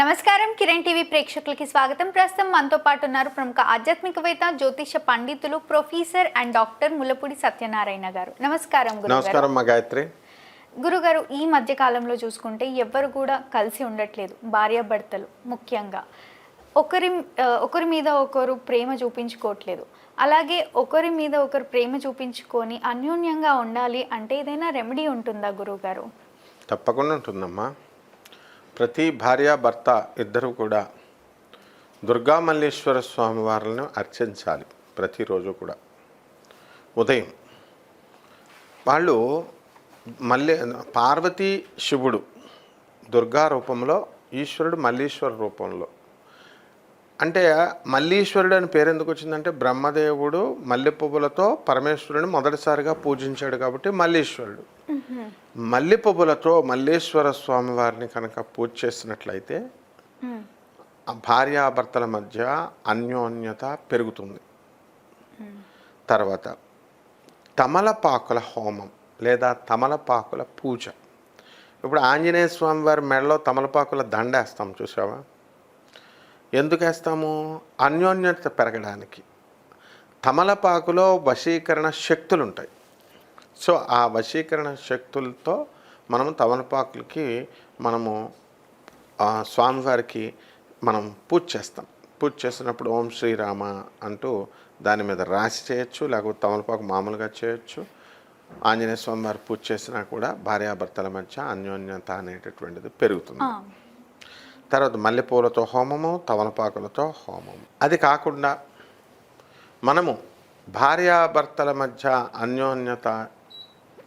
నమస్కారం కిరణ్ టీవీ ప్రేక్షకులకి స్వాగతం. ప్రస్తుతం మనతో పాటు ఉన్నారు ప్రముఖ ఆధ్యాత్మికవేత్త జ్యోతిష పండితులు professor and doctor Mullapudi Satyanarayana గారు. నమస్కారం గురుగారు. నమస్కారం మా గాయత్రి. గురుగారు ఈ మధ్య కాలంలో చూసుకుంటే ఎవ్వరు కూడా కలిసి ఉండట్లేదు భార్యాభర్తలు ముఖ్యంగా. ఒకరి ఒకరి మీద ఒకరు ప్రేమ చూపించుకోవట్లేదు. అలాగే ఒకరి మీద ఒకరు ప్రేమ చూపించుకొని అన్యోన్యంగా ఉండాలి అంటే ఏదైనా రెమెడీ ఉంటుందా గురుగారు? తప్పకుండా ఉంటుందమ్మా. ప్రతి భార్య భర్త ఇద్దరు కూడా దుర్గా మల్లేశ్వర స్వామి వారిని అర్చించాలి ప్రతిరోజు కూడా. ఉదయం వాళ్ళు మల్లె పార్వతీ శివుడు దుర్గా రూపంలో ఈశ్వరుడు మల్లీశ్వర రూపంలో అంటే మల్లీశ్వరుడు అని పేరు ఎందుకు వచ్చిందంటే బ్రహ్మదేవుడు మల్లె పువ్వులతో పరమేశ్వరుని మొదటిసారిగా పూజించాడు కాబట్టి మల్లీశ్వరుడు. మల్లె పువ్వులతో మల్లేశ్వర స్వామి వారిని కనుక పూజ చేసినట్లయితే భార్యాభర్తల మధ్య అన్యోన్యత పెరుగుతుంది. తర్వాత తమలపాకుల హోమం లేదా తమలపాకుల పూజ. ఇప్పుడు ఆంజనేయ స్వామి వారి మెడలో తమలపాకుల దండ వేస్తాం చూసావా ఎందుకు వేస్తాము అన్యోన్యత పెరగడానికి. తమలపాకులో వశీకరణ శక్తులు ఉంటాయి సో ఆ వశీకరణ శక్తులతో మనము తమలపాకులకి మనము స్వామివారికి మనం పూజ చేస్తాం. పూజ చేసినప్పుడు ఓం శ్రీరామ అంటూ దాని మీద రాసి చేయొచ్చు లేకపోతే తమలపాకు మామూలుగా చేయొచ్చు. ఆంజనేయ స్వామివారి పూజ చేసినా కూడా భార్యాభర్తల మధ్య అన్యోన్యత అనేటటువంటిది పెరుగుతుంది. తర్వాత మల్లెపూలతో హోమము తమలపాకులతో హోమము. అది కాకుండా మనము భార్యాభర్తల మధ్య అన్యోన్యత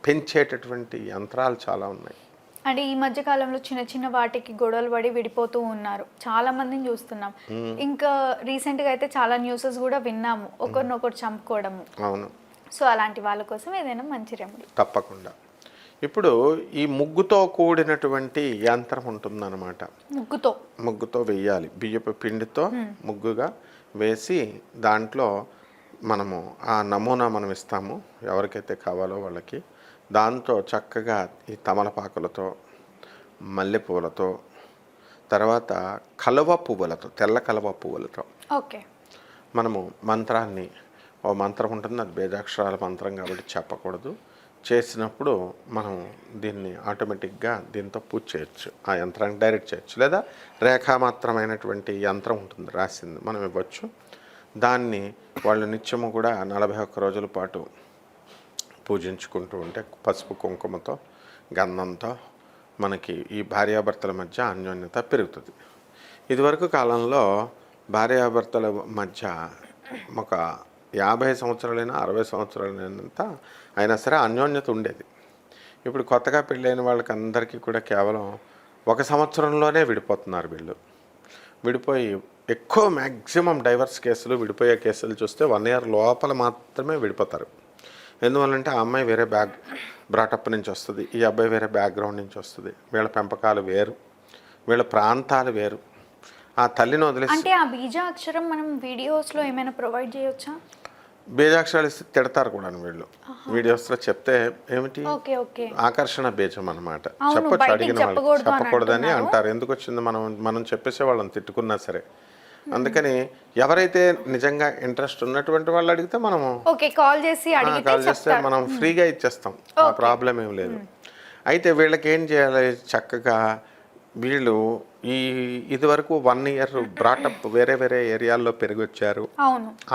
పెంచేటటువంటి యంత్రాలు చాలా ఉన్నాయి. అంటే ఈ మధ్య కాలంలో చిన్న చిన్న వాటికి గొడవలు పడి విడిపోతూ ఉన్నారు. చాలా మందిని చూస్తున్నాం. ఇంకా రీసెంట్గా అయితే చాలా న్యూసెస్ కూడా విన్నాము. ఒకరినొకరు చంపుకోవడము. అవును. సో అలాంటి వాళ్ళ కోసం ఏదైనా మంచి రెమెడీ. తప్పకుండా. ఇప్పుడు ఈ ముగ్గుతో కూడినటువంటి యంత్రం ఉంటుందన్నమాట. ముగ్గుతో. ముగ్గుతో వేయాలి. బియ్యపు పిండితో ముగ్గుగా వేసి దాంట్లో మనము ఆ నమూనా మనం ఇస్తాము. ఎవరికైతే కావాలో వాళ్ళకి. దాంతో చక్కగా ఈ తమలపాకులతో మల్లెపూలతో తర్వాత కలువ పువ్వులతో తెల్ల కలువ పువ్వులతో. ఓకే. మనము మంత్రాన్ని ఓ మంత్రం ఉంటుంది అది బేజాక్షరాల మంత్రం కాబట్టి చెప్పకూడదు. చేసినప్పుడు మనం దీన్ని ఆటోమేటిక్గా దీంతో పూజ చేయొచ్చు. ఆ యంత్రాన్ని డైరెక్ట్ చేయొచ్చు. లేదా రేఖామాత్రమైనటువంటి యంత్రం ఉంటుంది రాసింది మనం ఇవ్వచ్చు. దాన్ని వాళ్ళు నిత్యము కూడా నలభై ఒక్క రోజుల పాటు పూజించుకుంటూ ఉంటే పసుపు కుంకుమతో గంధంతో మనకి ఈ భార్యాభర్తల మధ్య అన్యోన్యత పెరుగుతుంది. ఇదివరకు కాలంలో భార్యాభర్తల మధ్య ఒక యాభై సంవత్సరాలైనా అరవై సంవత్సరాలైనంత అయినా సరే అన్యోన్యత ఉండేది. ఇప్పుడు కొత్తగా పెళ్ళైన వాళ్ళకి అందరికీ కూడా కేవలం ఒక సంవత్సరంలోనే విడిపోతున్నారు వీళ్ళు. విడిపోయి ఎక్కువ మ్యాక్సిమం డైవర్స్ కేసులు విడిపోయే కేసులు చూస్తే వన్ ఇయర్ లోపల మాత్రమే విడిపోతారు. ఎందువల్లంటే ఆ అమ్మాయి వేరే బ్యాక్ బ్రాటప్ నుంచి వస్తుంది. ఈ అబ్బాయి వేరే బ్యాక్గ్రౌండ్ నుంచి వస్తుంది. వీళ్ళ పెంపకాలు వేరు. వీళ్ళ ప్రాంతాలు వేరు. ఆ తల్లిని వదిలేసి అంటే ఆ బీజ అక్షరం మనం వీడియోస్లో ఏమైనా ప్రొవైడ్ చేయొచ్చా? బీజాక్షరాలు ఇస్తే తిడతారు కూడా వీళ్ళు. వీడియోస్లో చెప్తే ఏమిటి? ఆకర్షణ బీజం అనమాట చెప్పొచ్చు అడిగిన వాళ్ళు చెప్పకూడదని. అంటారు. ఎందుకు వచ్చింది? మనం మనం చెప్పేసే వాళ్ళని తిట్టుకున్నా సరే. అందుకని ఎవరైతే నిజంగా ఇంట్రెస్ట్ ఉన్నటువంటి వాళ్ళు అడిగితే మనము కాల్ చేసి కాల్ చేస్తే మనం ఫ్రీగా ఇచ్చేస్తాం. ఆ ప్రాబ్లం ఏం లేదు. అయితే వీళ్ళకి ఏం చేయాలి? చక్కగా వీళ్ళు ఈ ఇదివరకు వన్ ఇయర్ బ్రాటప్ వేరే వేరే ఏరియాల్లో పెరిగి వచ్చారు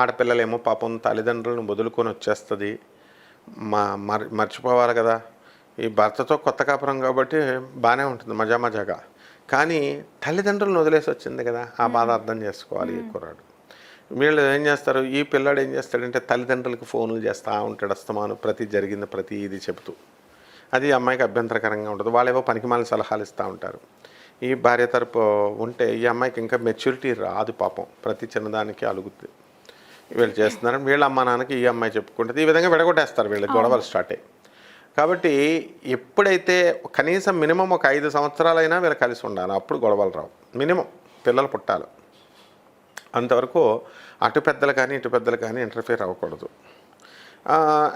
ఆడపిల్లలేమో పాపం తల్లిదండ్రులను వదులుకొని వచ్చేస్తుంది. మా మర్ మర్చిపోవాలి కదా. ఈ భర్తతో కొత్త కాపురం కాబట్టి బాగానే ఉంటుంది మజా మజాగా. కానీ తల్లిదండ్రులను వదిలేసి వచ్చింది కదా ఆ బాధ అర్థం చేసుకోవాలి ఈ కుర్రాడు. వీళ్ళు ఏం చేస్తారు ఈ పిల్లాడు ఏం చేస్తాడంటే తల్లిదండ్రులకు ఫోన్లు చేస్తూ ఉంటాడు అస్తమాను ప్రతి జరిగింది ప్రతి ఇది చెబుతూ. అది అమ్మాయికి అభ్యంతరకరంగా ఉంటుంది. వాళ్ళు ఏవో పనికిమాలిన సలహాలు ఇస్తూ ఉంటారు. ఈ భార్య తరపు ఉంటే ఈ అమ్మాయికి ఇంకా మెచ్యూరిటీ రాదు పాపం. ప్రతి చిన్నదానికి అలుగుతుంది వీళ్ళు చేస్తున్నారు. వీళ్ళ అమ్మ నాన్నకి ఈ అమ్మాయి చెప్పుకుంటుంది. ఈ విధంగా విడగొట్టేస్తారు వీళ్ళ గొడవలు స్టార్ట్ అయ్యి. కాబట్టి ఎప్పుడైతే కనీసం మినిమం ఒక ఐదు సంవత్సరాలైనా వీళ్ళు కలిసి ఉండాలి. అప్పుడు గొడవలు రావు. మినిమం పిల్లలు పుట్టాలి. అంతవరకు అటు పెద్దలు కానీ ఇటు పెద్దలు కానీ ఇంటర్ఫియర్ అవ్వకూడదు.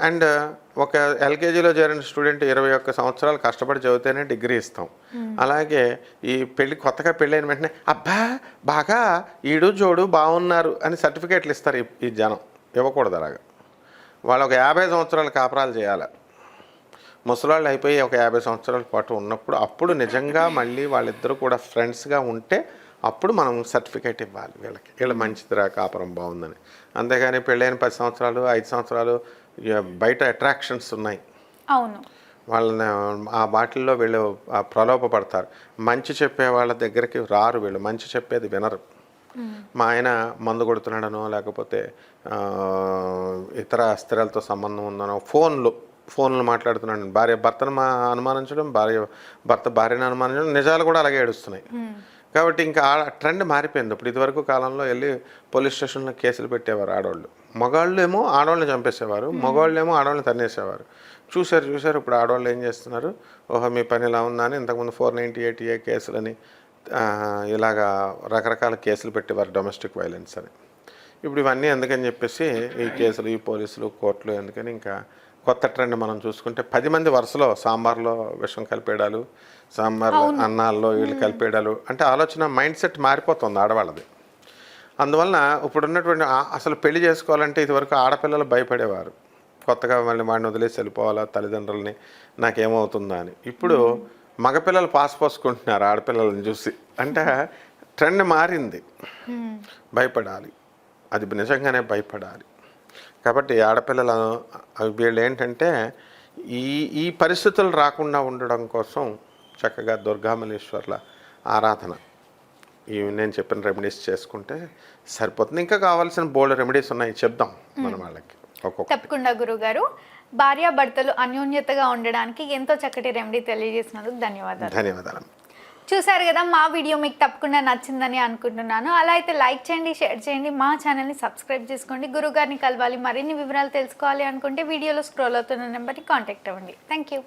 అండ్ ఒక ఎల్కేజీలో చేరిన స్టూడెంట్ ఇరవై ఒక్క సంవత్సరాలు కష్టపడి చదివితేనే డిగ్రీ ఇస్తాం. అలాగే ఈ పెళ్ళి కొత్తగా పెళ్ళైన వెంటనే అబ్బా బాగా ఈడు జోడు బాగున్నారు అని సర్టిఫికేట్లు ఇస్తారు ఈ- ఈ జనం. ఇవ్వకూడదు అలాగా. వాళ్ళు ఒక యాభై సంవత్సరాలు కాపురాలు చేయాలి. ముసలాళ్ళు అయిపోయి ఒక యాభై సంవత్సరాల పాటు ఉన్నప్పుడు అప్పుడు నిజంగా మళ్ళీ వాళ్ళిద్దరూ కూడా ఫ్రెండ్స్గా ఉంటే అప్పుడు మనం సర్టిఫికేట్ ఇవ్వాలి వీళ్ళకి. వీళ్ళ మంచిదిరా కాపురం బాగుందని. అంతేగాని పెళ్ళైన పది సంవత్సరాలు ఐదు సంవత్సరాలు బయట అట్రాక్షన్స్ ఉన్నాయి. అవును. వాళ్ళని ఆ వాటిల్లో వీళ్ళు ఆ ప్రలోభపడతారు. మంచి చెప్పే వాళ్ళ దగ్గరికి రారు వీళ్ళు. మంచి చెప్పేది వినరు. మా ఆయన మందు కొడుతున్నాడనో లేకపోతే ఇతర స్త్రీలతో సంబంధం ఉందనో ఫోన్లు ఫోన్లు మాట్లాడుతున్నాడు. భార్య భర్తను మా అనుమానించడం భార్య భర్త భార్యను అనుమానించడం నిజాలు కూడా అలాగే ఏడుస్తున్నాయి. కాబట్టి ఇంకా ఆ ట్రెండ్ మారిపోయింది. ఇప్పుడు ఇదివరకు కాలంలో వెళ్ళి పోలీస్ స్టేషన్లో కేసులు పెట్టేవారు ఆడవాళ్ళు మగాళ్ళు ఏమో ఆడవాళ్ళని చంపేసేవారు మగవాళ్ళు ఏమో ఆడవాళ్ళని తన్నేసేవారు. చూశారు చూశారు. ఇప్పుడు ఆడవాళ్ళు ఏం చేస్తున్నారు? ఓహో మీ పని ఇలా ఉందా అని ఇంతకుముందు ఫోర్ నైంటీ ఎయిట్ ఏ కేసులని ఇలాగా రకరకాల కేసులు పెట్టేవారు డొమెస్టిక్ వైలెన్స్ అని. ఇప్పుడు ఇవన్నీ ఎందుకని చెప్పేసి ఈ కేసులు ఈ పోలీసులు కోర్టులు ఎందుకని ఇంకా కొత్త ట్రెండ్ మనం చూసుకుంటే పది మంది వరుసలో సాంబార్లో విషం కలిపేయడాలు సాంబార్ అన్నాల్లో వీళ్ళు కలిపేయడాలు అంటే ఆలోచన మైండ్ సెట్ మారిపోతుంది ఆడవాళ్ళది. అందువలన ఇప్పుడు ఉన్నటువంటి అసలు పెళ్ళి చేసుకోవాలంటే ఇదివరకు ఆడపిల్లలు భయపడేవారు. కొత్తగా మళ్ళీ వాడిని వదిలేసి వెళ్ళిపోవాలా తల్లిదండ్రులని నాకేమవుతుందా అని. ఇప్పుడు మగపిల్లలు పాస్ పోసుకుంటున్నారు ఆడపిల్లలను చూసి. అంటే ట్రెండ్ మారింది. భయపడాలి. అది నిజంగానే భయపడాలి. కాబట్టి ఆడపిల్లలు వీళ్ళు ఏంటంటే ఈ ఈ పరిస్థితులు రాకుండా ఉండడం కోసం చక్కగా దుర్గామలేశ్వర్ల ఆరాధన. ఈ నేను చెప్పిన రెమెడీస్ చేసుకుంటే సరిపోతుంది. ఇంకా కావాల్సిన బోల్డ్ రెమెడీస్ ఉన్నాయి. చెప్దాం మన వాళ్ళకి ఒక్కొక్క తప్పకుండా గురుగారు. భార్యాభర్తలు అన్యోన్యతగా ఉండడానికి ఎంతో చక్కటి రెమెడీ తెలియజేసినందుకు ధన్యవాదాలు. ధన్యవాదాలు. చూసారు కదా మా వీడియో మీకు తప్పకుండా నచ్చిందని అనుకుంటున్నాను. అలా అయితే లైక్ చేయండి షేర్ చేయండి మా ఛానల్ని సబ్స్క్రైబ్ చేసుకోండి. గురుగారిని కలవాలి మరిన్ని వివరాలు తెలుసుకోవాలి అనుకుంటే వీడియోలో స్క్రోల్ అవుతున్న నెంబర్కి కాంటాక్ట్ అవ్వండి. Thank you